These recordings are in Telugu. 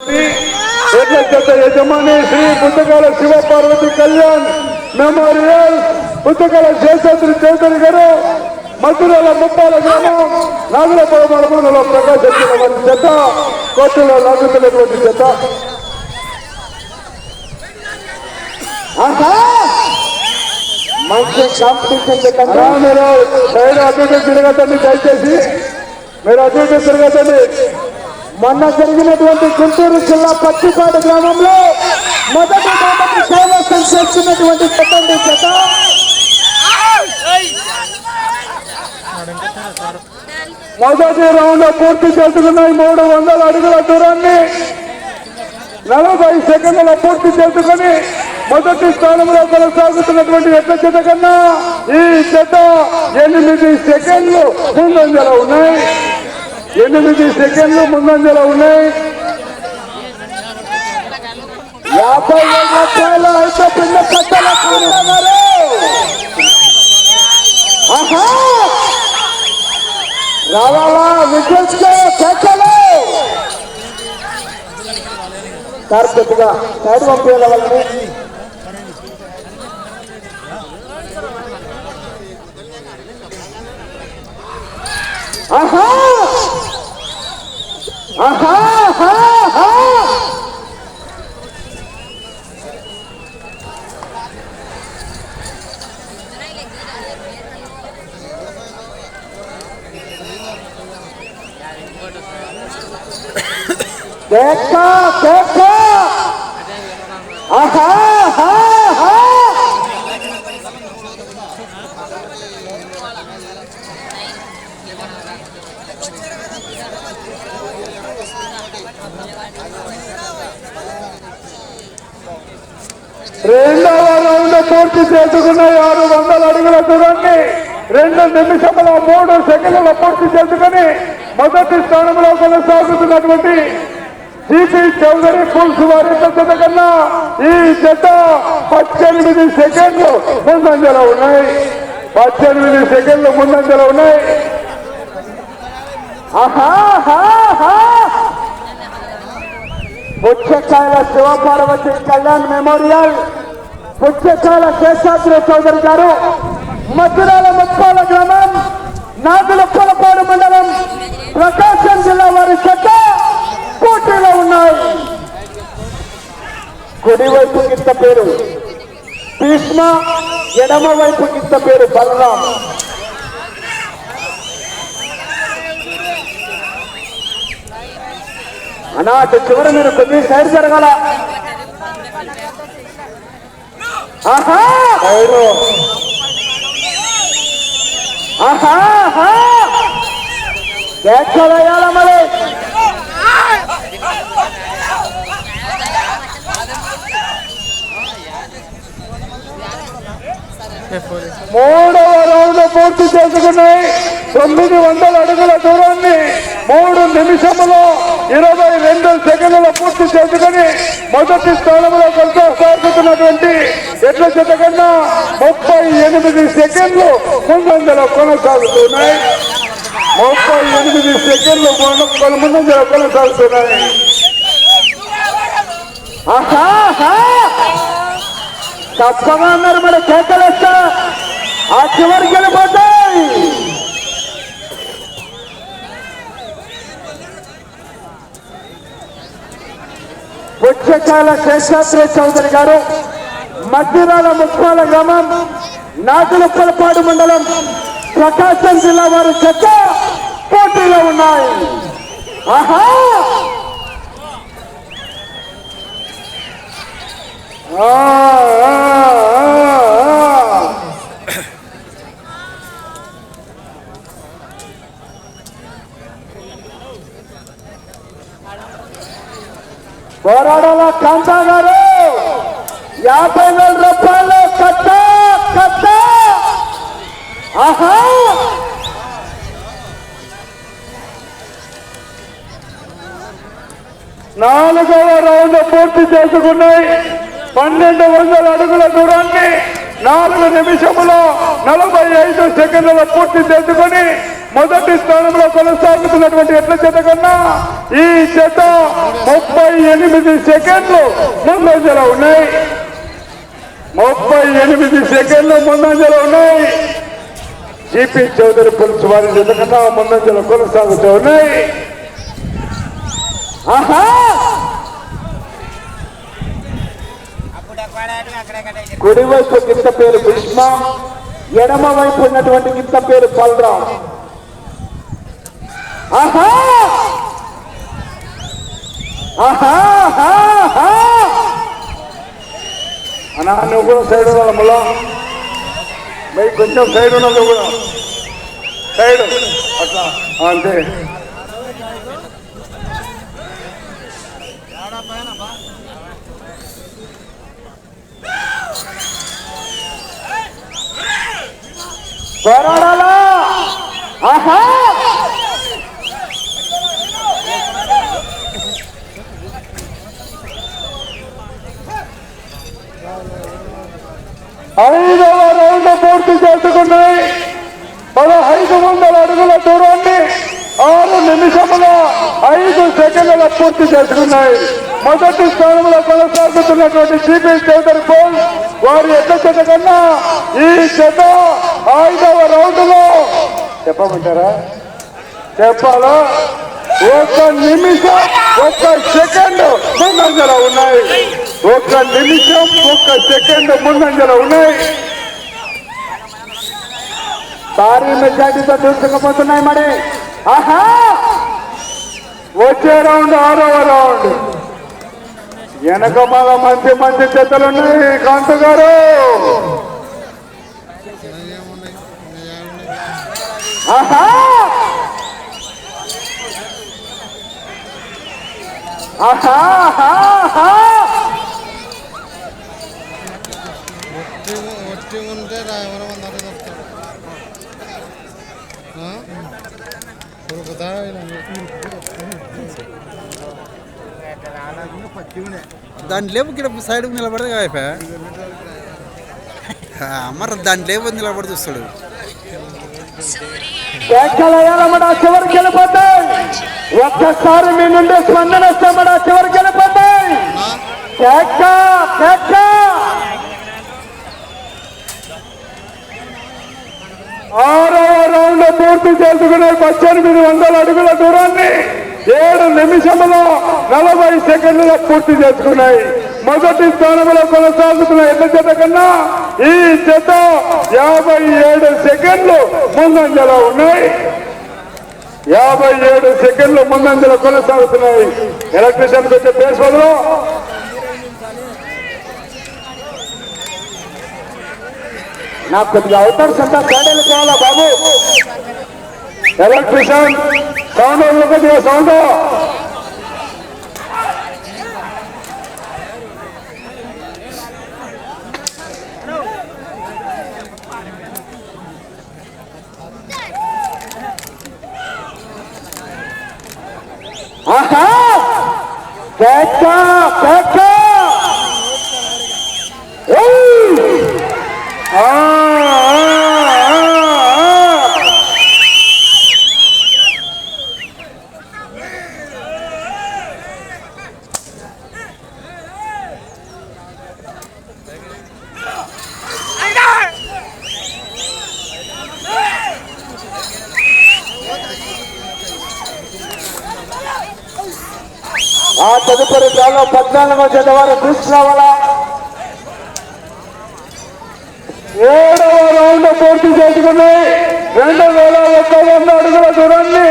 ఎడ్ల జత యజమాని శ్రీ పుస్తకాల శివ పార్వతి కళ్యాణ్ మెమోరియల్ పుస్తకాల శేషాద్రి చౌదరి గారు మధురల ముప్పాల గ్రామం నాగులపురం మండలంలో ప్రకాశం జిల్లా వారి జత కోర్టులో లాగుతున్నటువంటి ఆహా! మంచి కాంపిటీషన్ మీరు సైడ్ ఇటు తిరగతండి దయచేసి. మీరు ఇటు తిరగతండి. మొన్న జరిగినటువంటి గుంటూరు జిల్లా పచ్చిపాడు గ్రామంలో మొదటి మొదటి కైవసం చేస్తున్నటువంటి చెప్పండి జత మొదటి రౌండ్ పూర్తి చేసుకున్నాయి మూడు వందల అడుగుల దూరాన్ని. నలభై సెకండ్ల పూర్తి చేసుకుని మొదటి స్థానంలో కొనసాగుతున్నటువంటి ఎట్ల జత కన్నా ఈ జత ఎనిమిది సెకండ్లు ముందంజలో ఉన్నాయి. ఎనిమిది సెకండ్లు ముందంజలో ఉన్నాయి. యాభై వేల రూపాయల ఐదు పిల్ల కట్టల కూడినారు రావాలా విజయ్ కట్టలు? సార్ సైడ్ పంపించాలి వాళ్ళని? ఆహా! देखा देखा। आहा हा हा రెండవ రౌండ్ పూర్తి చేసుకున్నాయి ఆరు వందల అడుగుల దూరాన్ని రెండు నిమిషముల మూడు సెకండ్ల పూర్తి చేసుకుని మొదటి స్థానంలో కొనసాగుతున్నటువంటి సిపి చౌదరి పుల్స్ వారి జత కన్నా ఈ జత పద్దెనిమిది సెకండ్లు ముందంజలో ఉన్నాయి. పద్దెనిమిది సెకండ్లు ముందంజలో ఉన్నాయి. ఆహా హా పుచ్చకాయల శివపార్వతి కళ్యాణ్ మెమోరియల్ పుచ్చకాయల శేషాద్రి చౌదరి గారు మధురాల ముప్పాల గ్రామం నాగులప్పలపాడు మండలం ప్రకాశం జిల్లా వారి చెత్త పోటీలో ఉన్నాయి. కుడివైపు కింద పేరు భీష్మ ఎడమ వైపు కింద పేరు బలరాం. అన్నా అటు చివరి మీరు కొద్దిగా సైడ్. జరగాల ఆహా! వేయాల మరి? మూడవ రౌండ్ పూర్తి చేసుకున్నాయి. తొమ్మిది వందల అడుగుల దూరాన్ని మూడు నిమిషములో ఇరవై రెండు సెకండ్ల పూర్తి చేసుకుని మొదటి స్థానంలో కొనసాగుతున్నటువంటి ఎట్ల చెత్త కన్నా ముప్పై ఎనిమిది సెకండ్లు ముందంజలో కొనసాగుతున్నాయి. ముప్పై ఎనిమిది సెకండ్లు ముందు- ముందంజలో కొనసాగుతున్నాయి. ఆహా తప్పగా అన్నారు మరి కేకలేస్తా ఆ చివరికి వెళ్ళిపోతాయి పుచ్చకాల శేషాద్రి చౌదరి గారు మధ్యరాల ముప్పాల గ్రామం నాగులప్పలపాడు మండలం ప్రకాశం జిల్లా వారి చెత్త పోటీలో ఉన్నాయి ఆహా ఆ. పోరాడాల కాంతా గారు? యాభై వేల రూపాయలు కట్ట కట్ట. ఆహా! నాలుగవ రౌండ్ పూర్తి చేసుకున్నాయి. పన్నెండు వందల అడుగుల దూరాన్ని నాలుగు నిమిషములో నలభై ఐదు సెకండ్ల పూర్తి చేసుకుని మొదటి స్థానంలో కొనసాగుతున్నటువంటి ఎట్ల చేత కన్నా ఈ చేత ముప్పై ఎనిమిది సెకండ్లు ముందంజలో ఉన్నాయి. ముప్పై ఎనిమిది సెకండ్లు ముందంజలో ఉన్నాయి. జీపీ చౌదరి పులుసు వారి చేత కన్నా ముందంజలో కొనసాగుతూ ఉన్నాయి. ఆహా! కుడి పేరు భీష్మ ఎడమ వైపు ఉన్నటువంటి గింత పేరు బలరాం. ఆహా. అన్నా నువ్వు కూడా సైడ్ ఉండాలి మళ్ళా. బయట కొంచెం సైడ్ ఉన్నది కూడా. సైడ్. అట్లా. అంతే. పోరాడాలా? ఆహా. ఐదవ రౌండ్ పూర్తి చేసుకున్నాయి పదహైదు వందల అడుగుల దూరాన్ని ఆరు నిమిషముల ఐదు సెకండ్ల పూర్తి చేసుకున్నాయి. మొదటి స్థానంలో కొనసాగుతున్నటువంటి జీపీ చౌదరి పోల్ వారి ఎట్ల కన్నా ఈ జత ఐదవ రౌండ్లో చెప్పమంటారా? చెప్పాలా? ఒక్క నిమిషం ఒక్క సెకండ్ ముందంజలో ఉన్నాయి. ఒక్క నిమిషం ఒక్క సెకండ్ ముందంజలో ఉన్నాయి. భారీ మెజార్టీతో దూసుకుపోతున్నాయి మరి. ఆహా! వచ్చే రౌండ్ ఆరవ రౌండ్. వెనక మళ్ళా మంచి మంచి జతలు ఉన్నాయి కాంత గారు! ఆహా! ఆహా! దాని లేపు ఇక్కడ సైడ్ నిలబడితే అయిపోయా మరి దాని లేపు నిలబడి చూస్తాడు. చివరికి వెళ్ళిపోతాయి. ఒక్కసారి మీ నుండి స్పందన వస్తామడ చివరికి వెళ్ళిపోతాయి. రౌండ్. పూర్తి చేసుకునే పద్దెనిమిది వందల అడుగుల దూరాన్ని ఏడు నిమిషంలో నలభై సెకండ్లలో పూర్తి చేసుకున్నాయి. మొదటి స్థానంలో కొనసాగుతున్న ఎడ్ల జత కన్నా ఈ జత యాభై ఏడు సెకండ్లు ముందంజలో ఉన్నాయి. యాభై ఏడు సెకండ్లు ముందంజలో కొనసాగుతున్నాయి. ఎలక్ట్రిషియన్ పెట్టే పేరు నాకు కొద్దిగా అవుతారు అంతా తేడాలు కావాలా బాబు ఎలక్ట్రిషియన్ సౌండ్ కొద్దిగా సౌండ్ ఆహా కేక్క కేక్క ఏయ్! ఆ, ఆ, ఆ, ఆ. ఆ తదుపరి దానిలో పద్నాలుగో జత వారు తీసుకురావాలా ఏడవ రౌండ్ పూర్తి చేసుకున్నాయి రెండు వేల ఒక్క వంద అడుగుల దూరాన్ని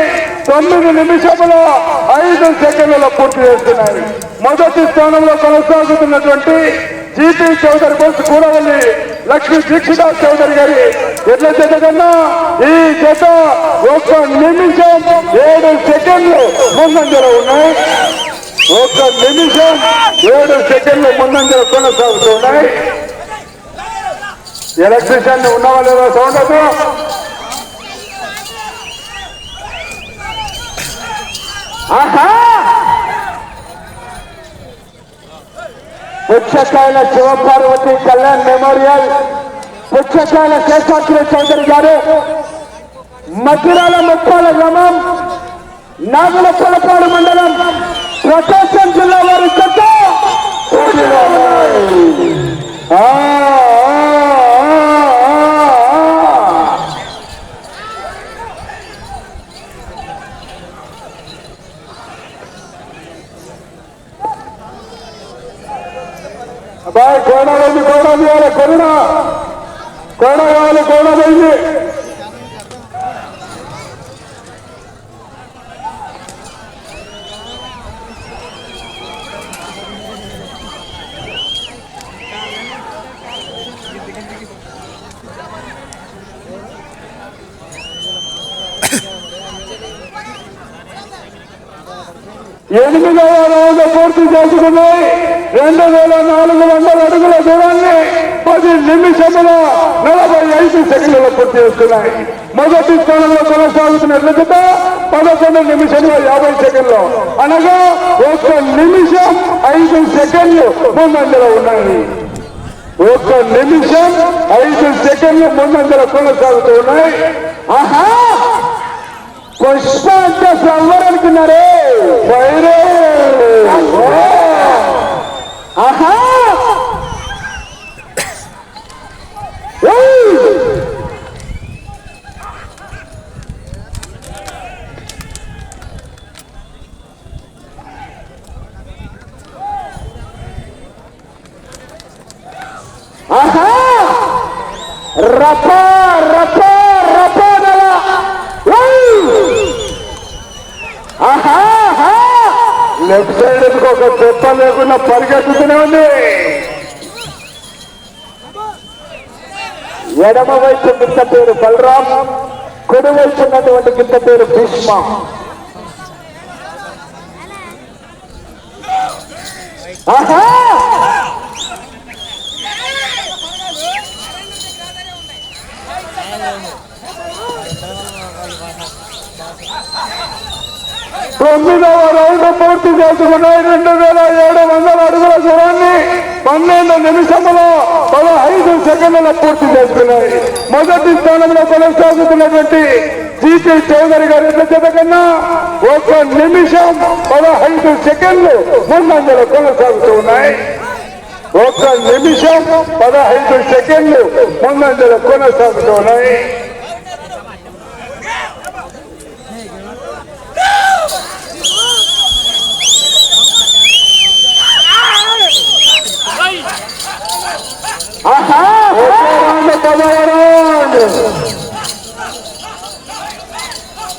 తొమ్మిది నిమిషంలో ఐదు సెకండ్లలో పూర్తి చేస్తున్నారు మొదటి స్థానంలో కొనసాగుతున్నటువంటి జీపీ చౌదరి బస్ కూడవల్లి లక్ష్మీ దీక్షిదాస్ చౌదరి గారి ఎట్ల జత కన్నా ఈ జత ఒక్క నిమిషం ఏడు సెకండ్లు ముందంజలో ఉన్నాయి. ఒక నిమిషం ఏడు సెకండ్లు ముందంజలు కొనసాగుతున్నాయి. ఎలక్ట్రిషియన్ ఉన్నావా లేదా సౌండ్ ఆహా! పుచ్చకాయల శివపార్వతి కళ్యాణ్ మెమోరియల్. పుచ్చకాయల శేషాద్రి చౌదరి గారు. మధురాల ముప్పాల గ్రామం. నాగుల కొలపాడు మండలం. ప్రకాశం జిల్లా వారి చెత్త పోటీలో ఉన్నాయి. ఆ, ఆ, ఆ, ఆ, ఆ. అబ్బాయి కోడ పోయింది కోడ తీయాలి కరుణ కోడ కావాలి కోడ పోయింది ఎనిమిదవ రౌండ్ పూర్తి చేసుకున్నాయి. రెండు వేల నాలుగు వందల అడుగుల దూరాన్ని పది నిమిషముల నలభై ఐదు సెకండ్లలో పూర్తి చేసుకున్నాయి. మొదటి స్థానంలో కొనసాగుతున్న పదకొండు నిమిషంలో యాభై సెకండ్లు. అనగా ఒక నిమిషం ఐదు సెకండ్లు ముందంజలో ఉన్నాయి. ఒక నిమిషం ఐదు సెకండ్లు ముందంజలో కొనసాగుతూ ఉన్నాయి. ఆహా! పుష్ప అంటే ఫ్లవర్ అనుకున్నారే వైరే ఆహా సైడ్ ఎందుకు లేకుండా పరిగెత్తుతూనే ఉంది. ఎడమ వైపు గింత పేరు బలరాం కుడి వైపు ఉన్నటువంటి గింత పేరు భీష్మ. ఆహా! తొమ్మిదవ రౌండ్ పూర్తి చేసుకున్నాయి. రెండు వేల ఏడు వందల అడుగుల దూరాన్ని పన్నెండు నిమిషములో పదహైదు సెకండ్ల పూర్తి చేసుకున్నాయి. మొదటి స్థానంలో కొనసాగుతున్నటువంటి జీపీ చౌదరి గారి చేత కన్నా ఒక నిమిషం పదహైదు సెకండ్లు ముందంజలు కొనసాగుతూ ఉన్నాయి. ఒక నిమిషం పదహైదు సెకండ్లు ముందంజలు కొనసాగుతూ ఉన్నాయి ఆహా రౌండ్ పదవ రౌండ్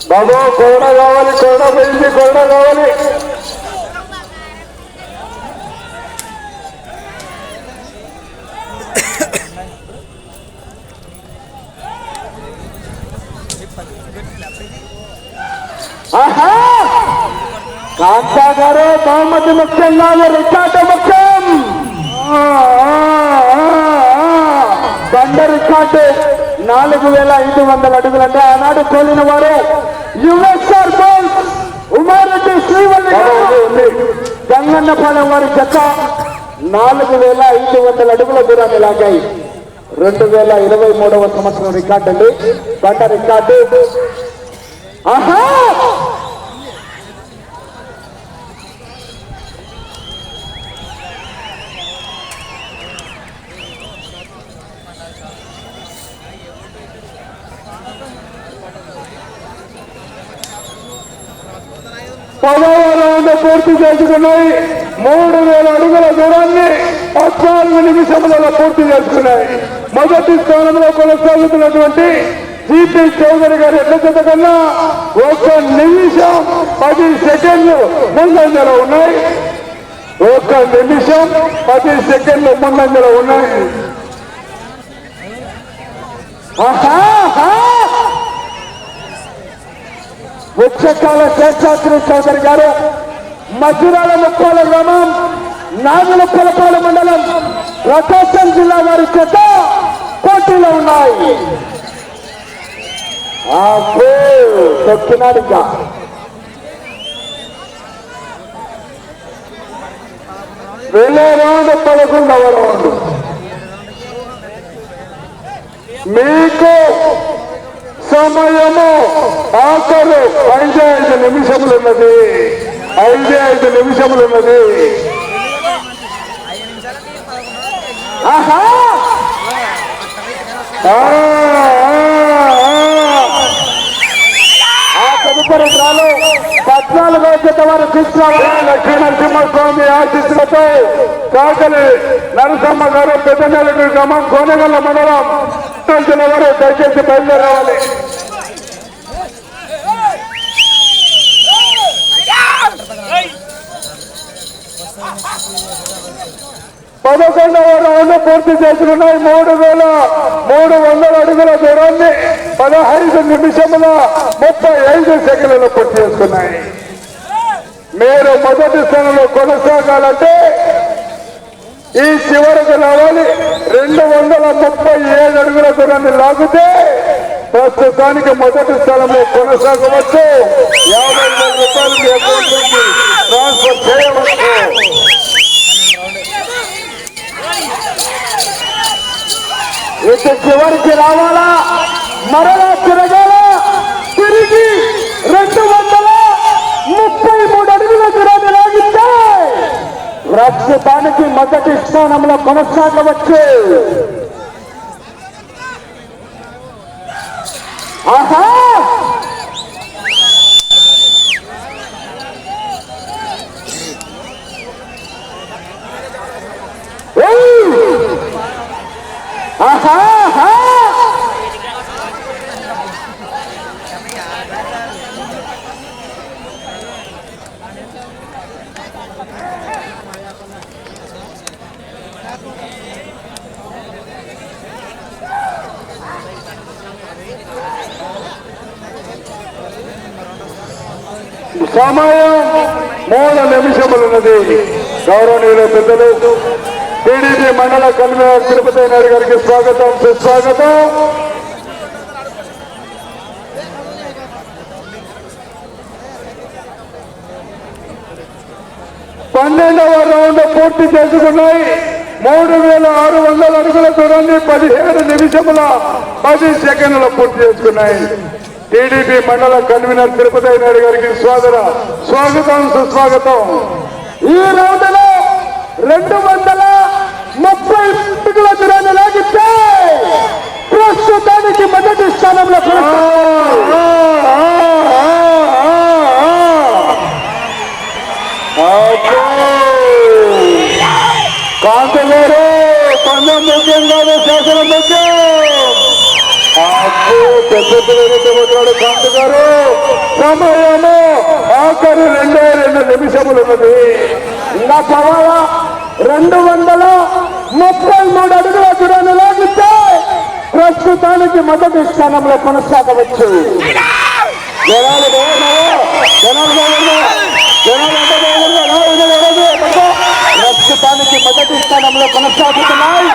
బాబు కోడ కావాలి కోడ పోయింది కోడ కావాలి. ఆహా! కాంతా గారు బహుమతి ముఖ్యం కాదు రికార్డు ముఖ్యం. ఆ, ఆ, ఆ, ఆ. రికార్డు నాలుగు వేల ఐదు వందల అడుగులంటే ఆనాడు తోలిన వారు యుఎస్ఆర్ గోల్డ్ ఉమారెడ్డి శ్రీవల్లి గంగన్నపాలెం వారి జత నాలుగు వేల ఐదు వందల అడుగుల దూరాన్ని లాగాయి. రెండు వేల ఇరవై మూడవ సంవత్సరం రికార్డు అండి. బండ రికార్డు. ఆహా! పదవ రౌండ్ పూర్తి చేసుకున్నాయి. మూడు వేల అడుగుల దూరాన్ని పద్నాలుగు నిమిషములలో పూర్తి చేసుకున్నాయి. మొదటి స్థానంలో కొనసాగుతున్నటువంటి జీపీ చౌదరి గారి ఎడ్ల కన్నా ఒక నిమిషం పది సెకండ్లు ముందంజలో ఉన్నాయి. ఒక నిమిషం పది సెకండ్లు ముందంజలో ఉన్నాయి. ఆహా! ఆహా వృక్షకాల శేషాద్రి చౌదరి గారు మధ్యరాల ముప్పాల గ్రామం నాగుల కొలపాల మండలం ప్రకాశం జిల్లా వారి చేత పోటీలో ఉన్నాయి. అబ్బో, తొక్కినాడు ఇంకా. వెళ్ళే రౌండ్ పదకొండవ రౌండ్ మీకు సమయము ఆఖరు ఐదు ఐదు నిమిషములు ఉన్నది ఐదే ఐదు నిమిషములు ఉన్నది ఆహా! ఆ, ఆ, తదుపరి డ్రాలో పద్నాలుగో జత వారు కృష్ణ లక్ష్మీ నరసింహస్వామి ఆశీస్సులతో కాకలి నరసింహ గారు పెద్ద గ్రామం కోనగల్ల మండలం జిల్లా వారు దయచేసి బయలుదేరాలి. పదకొండవ రౌండ్ పూర్తి చేస్తున్నాయి మూడు వేల మూడు వందల అడుగుల దూరాన్ని పదహైదు నిమిషముల ముప్పై ఐదు సెకండ్లు పూర్తి చేసుకున్నాయి. మీరు మొదటి స్థానంలో కొనసాగాలంటే ఈ చివరకు రావాలి. రెండు వందల ముప్పై ఏడు అడుగుల దూరాన్ని లాగితే ప్రస్తుతానికి మొదటి స్థలంలో కొనసాగవచ్చు. యాభై వేల రూపాయలు ట్రాన్స్ఫర్ చేయవచ్చు. ఇటు చివరికి రావాలా? మరలా తిరగాల? తిరిగి రెండు వందల ముప్పై మూడు అడుగుల దూరాన్ని లాగితే ప్రస్తుతానికి మొదటి స్థానంలో కొనసాగవచ్చు. ఆహా! ఆహా ఆహా! సమయం మూడు నిమిషములున్నది గౌరవనీయుల పెద్దలు టీడీపీ మండల కన్వీనర్ తిరుపతి నాయుడు గారికి స్వాగతం సుస్వాగతం. పన్నెండవ రౌండ్ పూర్తి చేసుకున్నాయి. మూడు వేల ఆరు వందల అడుగుల దూరాన్ని పదిహేడు నిమిషముల పది సెకండ్ల పూర్తి చేసుకున్నాయి. టీడీపీ మండల కన్వీనర్ తిరుపతి నాయుడు గారికి స్వాగత. స్వాగతం సుస్వాగతం. ఈ రౌండ్లో రెండు వందల ముప్పై ఇంకా పోవాలా రెండు వందల ముప్పై మూడు అడుగుల దూరాన్ని లాగితే ప్రస్తుతానికి మొదటి స్థానంలో కొనసాగవచ్చు. జనాలు ప్రస్తుతానికి మొదటి స్థానంలో కొనసాగుతున్నాయి.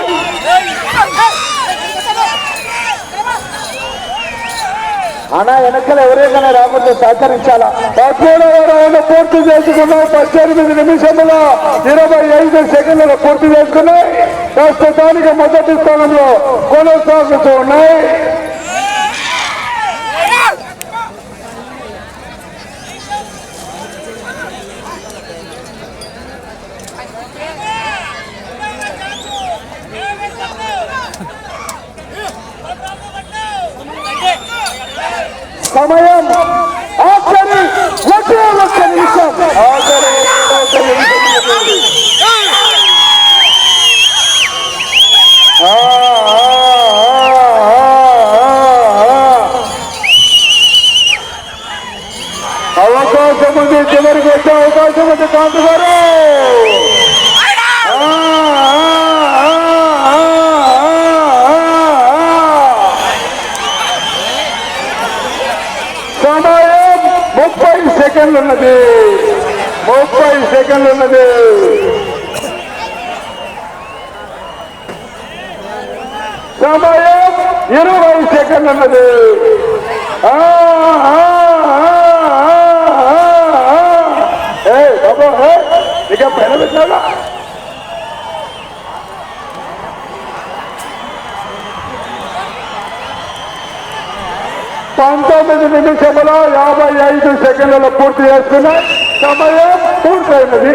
అనా వెనకలు ఎవరైనా రాకుండా సహకరించాలా? పద్దెనిమిదవ పూర్తి చేసుకున్నాయి పద్దెనిమిది నిమిషంలో ఇరవై ఐదు సెకండ్లు పూర్తి చేసుకున్నాయి. ప్రస్తుతానికి మొదటి స్థానంలో కొనసాగుతూ ఉన్నాయి. సమయం. ఆఖరి ఒకే ఒక్క నిమిషం. ఆఖరి ఒక నిమిషం. ఉంది. ఆ, ఆ, ఆ, ఆ, ఆ. అవకాశం ఉంది. చివరికి వచ్చే అవకాశం ఉంది. కాంతి గారు ఆ, ఆ, ఆ, ఆ, ఆ, ఆ. సమయం ముప్పై సెకండ్లు ఉన్నది ముప్పై సెకండ్లు ఉన్నది సమయం ఇరవై సెకండ్లు ఉన్నది ఏ బాబా ఏ, ఇక పైన పెట్టాడా పంతొమ్మిది నిమిషముల యాభై ఐదు సెకండ్లలో పూర్తి చేస్తున్నాయి సమయం పూర్తయినది.